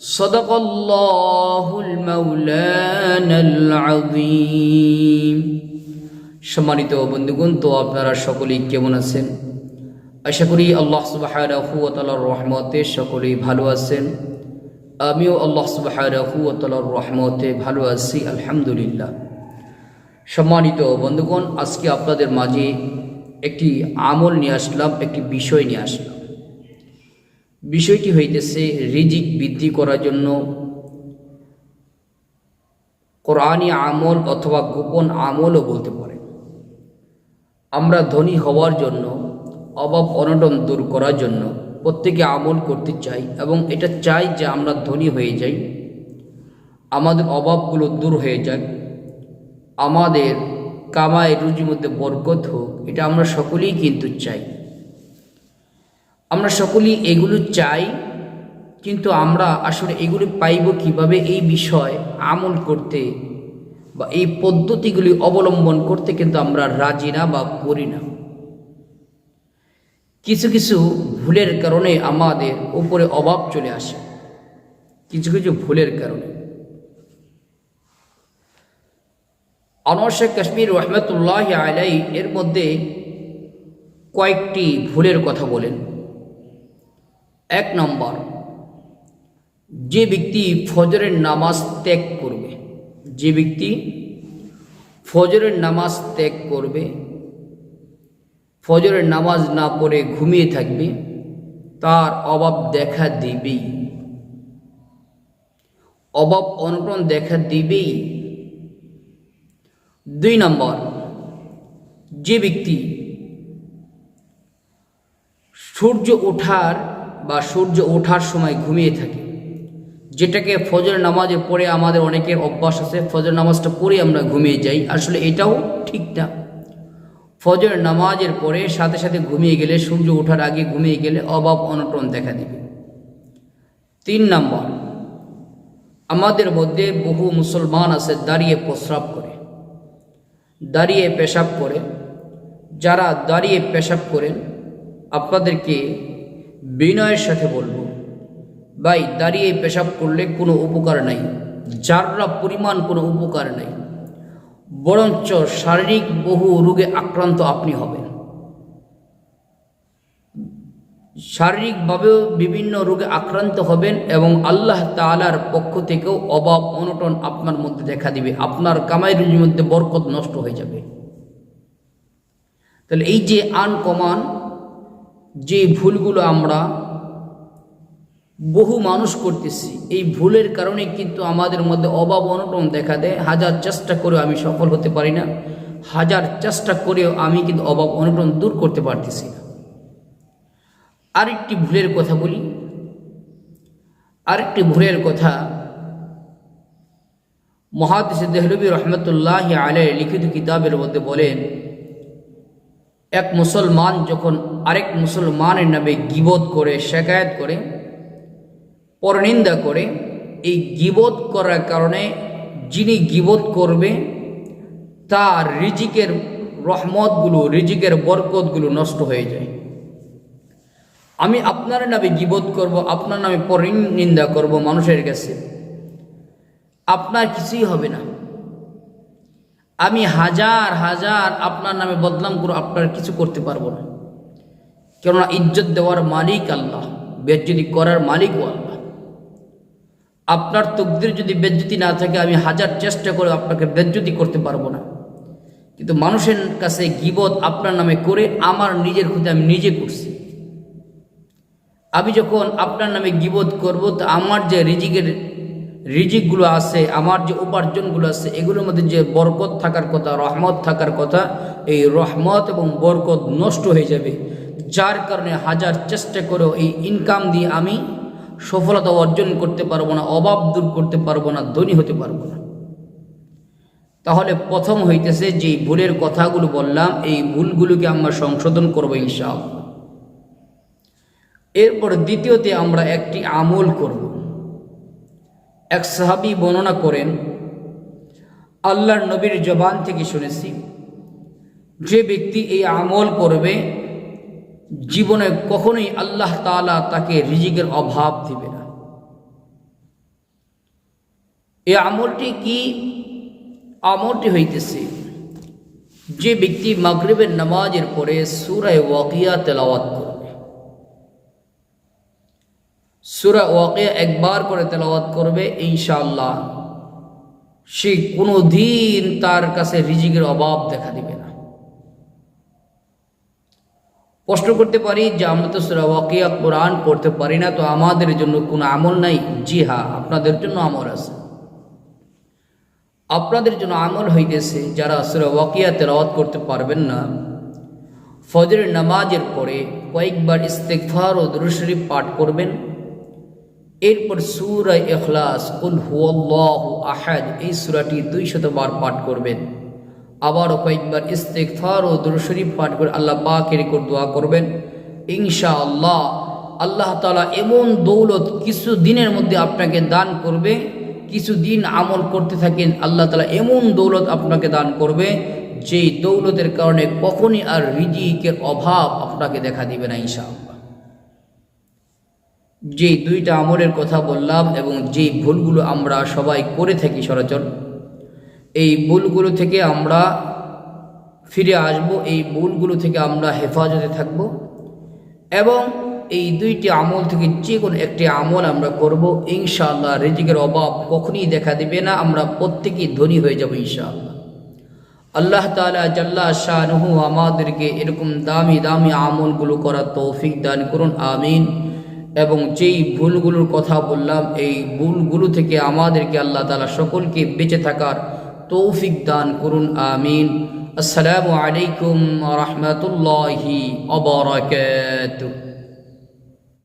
صدق الله المولانا العظيم সম্মানিত বন্ধুগণ তো আপনারা সকলেই কেমন আছেন আশা করি আল্লাহ সুবাহর রহমতে সকলেই ভালো আছেন আমিও আল্লাহ সুবাহর রহমতে ভালো আছি আলহামদুলিল্লাহ সম্মানিত বন্ধুগণ আজকে আপনাদের মাঝে একটি আমল নিয়ে আসলাম একটি বিষয় নিয়ে আসলাম বিষয়টি হইতেছে রিজিক বৃদ্ধি করার জন্য কোরআনী আমল অথবা গোপন আমলও বলতে পারে। আমরা ধনী হওয়ার জন্য, অভাব অনটন দূর করার জন্য প্রত্যেকে আমল করতে চাই এবং এটা চাই যে আমরা ধনী হয়ে যাই। আমাদের অভাবগুলো দূর হয়ে যাক। আমাদের কামায় রুজির মধ্যে বরকত হোক, এটা আমরা সকলেই কিন্তু চাই। আমরা সকলেই এগুলো চাই, কিন্তু আমরা আসলে এগুলি পাইব কীভাবে? এই বিষয় আমল করতে বা এই পদ্ধতিগুলি অবলম্বন করতে কিন্তু আমরা রাজি না বা করি না। কিছু কিছু ভুলের কারণে আমাদের উপরে অভাব চলে আসে। কিছু কিছু ভুলের কারণে। আনোয়ার শেখ কাশ্মীর রহমতুল্লাহ আলাই এর মধ্যে কয়েকটি ভুলের কথা বলেন। এক নম্বর, যে ব্যক্তি ফজরের নামাজ ত্যাগ করবে, যে ব্যক্তি ফজরের নামাজ ত্যাগ করবে, ফজরের নামাজ না পড়ে ঘুমিয়ে থাকবে, তার অভাব দেখা দিবেই। অভাব অনটন দেখা দিবেই। দুই নম্বর, যে ব্যক্তি সূর্য ওঠার বা সূর্য ওঠার সময় ঘুমিয়ে থাকি। যেটাকে ফজর নামাজে পড়ে আমাদের অনেকের অভ্যাস আছে, ফজর নামাজটা পড়ে আমরা ঘুমিয়ে যাই। আসলে এটাও ঠিক না। ফজর নামাজের পরে সাথে সাথে ঘুমিয়ে গেলে, সূর্য ওঠার আগে ঘুমিয়ে গেলে অভাব, অনটন দেখা দেবে। তিন নম্বর, আমাদের মধ্যে বহু মুসলমান আছে দাঁড়িয়ে প্রস্রাব করে। দাঁড়িয়ে পেশাব করে। যারা দাঁড়িয়ে পেশাব করেন, আপনাদেরকে বিনয়ের সাথে বলব, ভাই, দাঁড়িয়ে পেশাব করলে কোনো উপকার নাই। যাররা পরিমাণ কোনো উপকার নাই, বরঞ্চ শারীরিক বহু রোগে আক্রান্ত আপনি হবেন। শারীরিকভাবেও বিভিন্ন রোগে আক্রান্ত হবেন এবং আল্লাহ তালার পক্ষ থেকেও অভাব, অনটন আপনার মধ্যে দেখা দিবে। আপনার কামাই রুজির মধ্যে বরকত নষ্ট হয়ে যাবে। তাহলে এই যে আনকমান যে ভুলগুলো আমরা বহু মানুষ করতেছি, এই ভুলের কারণে কিন্তু আমাদের মধ্যে অভাব অনটন দেখা দেয়। হাজার চেষ্টা করেও আমি সফল হতে পারি না। হাজার চেষ্টা করেও আমি কিন্তু অভাব অনটন দূর করতে পারতেছি না। আরেকটি ভুলের কথা বলি। আরেকটি ভুলের কথা মহাদিস দেহলবী রহমতুল্লাহ আলের লিখিত কিতাবের মধ্যে বলেন এক মুসলমান যখন আরেক মুসলমানের নামে গিবোধ করে, শেকায়ত করে, পরনিন্দা করে, এই গিবোধ করার কারণে যিনি গিবোধ করবে, তার রিজিকের রহমতগুলো, রিজিকের বরকতগুলো নষ্ট হয়ে যায়। আমি আপনার নামে গিবোধ করব, আপনার নামে পরনিন্দা করব মানুষের কাছে। আপনার কিছুই হবে না। আমি হাজার হাজার আপনার নামে বদনাম করে আপনার কিছু করতে পারব না। কেননা ইজ্জত দেওয়ার মালিক আল্লাহ, বেজ্জতি করার মালিকও আল্লাহ। আপনার তকদির যদি বেজ্জতি না থাকে, আমি হাজার চেষ্টা করে আপনাকে বেজ্জতি করতে পারব না। কিন্তু মানুষের কাছে গিবত আপনার নামে করে আমার নিজের ক্ষতি আমি নিজে করছি। আমি যখন আপনার নামে গিবত করব, তো আমার যে রিজিকের রিজিকগুলো আছে, আমার যে উপার্জনগুলো আছে, এগুলোর মধ্যে যে বরকত থাকার কথা, রহমত থাকার কথা, এই রহমত এবং বরকত নষ্ট হয়ে যাবে। যার কারণে হাজার চেষ্টা করেও এই ইনকাম দিয়ে আমি সফলতা অর্জন করতে পারব না, অভাব দূর করতে পারব না, ধনী হতে পারব না। তাহলে প্রথম হইতেছে যে ভুলের কথাগুলো বললাম, এই ভুলগুলোকে আমরা সংশোধন করব ইনশাআল্লাহ। এরপর দ্বিতীয়তে আমরা একটি আমল করব। এক সাহাবি বর্ণনা করেন, আল্লাহর নবীর জবান থেকে শুনেছি, যে ব্যক্তি এই আমল করবে, জীবনে কখনোই আল্লাহ তাআলা তাকে রিজিকের অভাব দিবে না। এই আমলটি কি? আমলটি হইতেছে, যে ব্যক্তি মাগরিবের নামাজের পরে সুরায় ওয়াকিয়া তেলাওয়াত করবে সুরা ওয়াকিয়া একবার করে তেলাওয়াত করবে, ইনশাআল্লাহ। সে কোনো দিন তার কাছে রিজিকের অভাব দেখা দিবে না। প্রশ্ন করতে পারি যে, আমরা তো সুরা ওয়াকিয়া কোরআন পড়তে পারি না, তো আমাদের জন্য কোনো আমল নাই? জি হ্যাঁ আপনাদের জন্য আমল আছে। আপনাদের জন্য আমল হইতেছে যারা সুরা ওয়াকিয়া তেলাওয়াত করতে পারবেন না, ফজরের নামাজের পরে কয়েকবার ইস্তেকফার ও দুরুশরীফ পাঠ করবেন এরপর সুরা এখলাস উল হুয়াল্লাহ আহাদ এই সুরাটি দুই শতবার পাঠ করবেন। আবারও কয়েকবার ইস্তেকফার ও দুরুশরীফ পাঠ করে আল্লাহ পাকের উপর দোয়া করবেন। ইনশা আল্লাহ আল্লাহ তালা এমন দৌলত কিছু দিনের মধ্যে আপনাকে দান করবে, কিছু দিন আমল করতে থাকেন, আল্লাহ তালা এমন দৌলত আপনাকে দান করবে, যেই দৌলতের কারণে কখনই আর রিজিকের অভাব আপনাকে দেখা দিবে না ইনশাআল্লাহ। যে দুইটা আমলের কথা বললাম এবং যে ভুলগুলো আমরা সবাই করে থাকি সরাচর এই ভুলগুলো থেকে আমরা ফিরে আসব, এই ভুলগুলো থেকে আমরা হেফাজতে থাকব এবং এই দুইটি আমল থেকে যে কোনো একটি আমল আমরা করব, ইনশাআল্লাহ রিজিকের অভাব কখনই দেখা দেবে না, আমরা প্রত্যেকেই ধনী হয়ে যাব ইনশাআল্লাহ। আল্লাহ তালা জাল্লা শাহনহু আমাদেরকে এরকম দামি দামি আমলগুলো করার তৌফিক দান করুন, আমিন। এবং যেই ভুলগুলোর কথা বললাম, এই ভুলগুলো থেকে আমাদেরকে আল্লাহ তালা সকলকে বেঁচে থাকার তৌফিক দান করুন, আমিন। আসসালামু আলাইকুম রহমতুল্লাহি অবরাকাতুহ